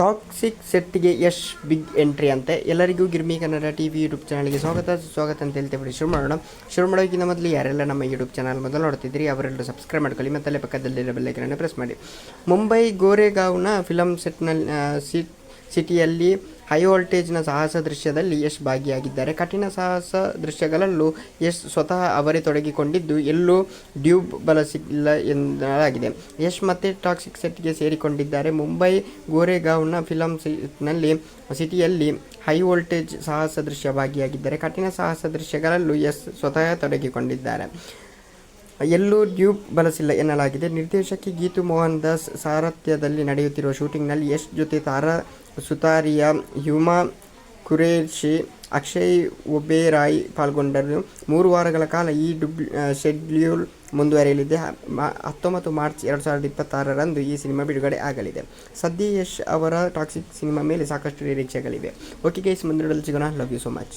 Toxic ಸೆಟ್ಗೆ Yash big entry ಅಂತೆ. ಎಲ್ಲರಿಗೂ Girmi Kannada T V YouTube ಚಾನಲ್ಗೆ ಸ್ವಾಗತ. ಸ್ವಾಗತ ಅಂತ ಹೇಳ್ತೇವೆ ಬಿಡಿ. ಶುರು ಮಾಡೋಣ. ಶುರು ಮಾಡೋಕ್ಕಿಂತ ಮೊದಲು ಯಾರೆಲ್ಲ ನಮ್ಮ ಯೂಟ್ಯೂಬ್ ಚಾನಲ್ ಮೊದಲು ನೋಡ್ತಿದ್ದೀರಿ, ಅವರೆಲ್ಲರೂ ಸಬ್ಸ್ಕ್ರೈಬ್ ಮಾಡ್ಕೊಳ್ಳಿ. ಮತ್ತಲ್ಲೇ ಪಕ್ಕದಲ್ಲಿರೋ ಬೆಲ್ಲೈಕನನ್ನು ಪ್ರೆಸ್ ಮಾಡಿ. ಮುಂಬೈ ಗೋರೆಗಾವ್ನ ಫಿಲಮ್ ಸೆಟ್ನಲ್ಲಿ ಸಿಟ್ ಸಿಟಿಯಲ್ಲಿ ಹೈ ವೋಲ್ಟೇಜ್ನ ಸಾಹಸ ದೃಶ್ಯದಲ್ಲಿ ಯಶ್ ಭಾಗಿಯಾಗಿದ್ದಾರೆ. ಕಠಿಣ ಸಾಹಸ ದೃಶ್ಯಗಳಲ್ಲೂ ಯಶ್ ಸ್ವತಃ ಅವರೇ ತೊಡಗಿಕೊಂಡಿದ್ದು, ಎಲ್ಲೂ ಡ್ಯೂಬ್ ಬಳಸಿಲ್ಲ ಎನ್ನಲಾಗಿದೆ. ಯಶ್ ಮತ್ತೆ ಟಾಕ್ಸಿಕ್ ಸೆಟ್ಗೆ ಸೇರಿಕೊಂಡಿದ್ದಾರೆ. ಮುಂಬೈ ಗೋರೆಗಾವ್ನ ಫಿಲಮ್ನಲ್ಲಿ ಸಿಟಿಯಲ್ಲಿ ಹೈ ವೋಲ್ಟೇಜ್ ಸಾಹಸ ದೃಶ್ಯ ಭಾಗಿಯಾಗಿದ್ದಾರೆ. ಕಠಿಣ ಸಾಹಸ ದೃಶ್ಯಗಳಲ್ಲೂ ಯಶ್ ಸ್ವತಃ ತೊಡಗಿಕೊಂಡಿದ್ದಾರೆ. ಎಲ್ಲೂ ಡ್ಯೂಬ್ ಬಳಸಿಲ್ಲ ಎನ್ನಲಾಗಿದೆ. ನಿರ್ದೇಶಕಿ ಗೀತು ಮೋಹನ್ ದಾಸ್ ಸಾರಥ್ಯದಲ್ಲಿ ನಡೆಯುತ್ತಿರುವ ಶೂಟಿಂಗ್ನಲ್ಲಿ ಯಶ್ ಜೊತೆ ತಾರಾ ಸುತಾರಿಯಾ ಹ್ಯೂಮಾ ಕುರೇಶಿ ಅಕ್ಷಯ್ ಒಬೇರಾಯ್ ಪಾಲ್ಗೊಂಡರು. ಮೂರು ವಾರಗಳ ಕಾಲ ಈ ಡುಬ್ ಶೆಡ್ಯೂಲ್ ಮುಂದುವರಿಯಲಿದೆ. ಹತ್ತೊಂಬತ್ತು ಮಾರ್ಚ್ ಎರಡು ಸಾವಿರದ ಇಪ್ಪತ್ತಾರರಂದು ಈ ಸಿನಿಮಾ ಬಿಡುಗಡೆ ಆಗಲಿದೆ. ಸದ್ಯ ಯಶ್ ಅವರ ಟಾಕ್ಸಿಕ್ ಸಿನಿಮಾ ಮೇಲೆ ಸಾಕಷ್ಟು ನಿರೀಕ್ಷೆಗಳಿವೆ. ಓಕೆ ಗೈಸ್, ಮುಂದಿನ ಸಿಗೋಣ. Love you so much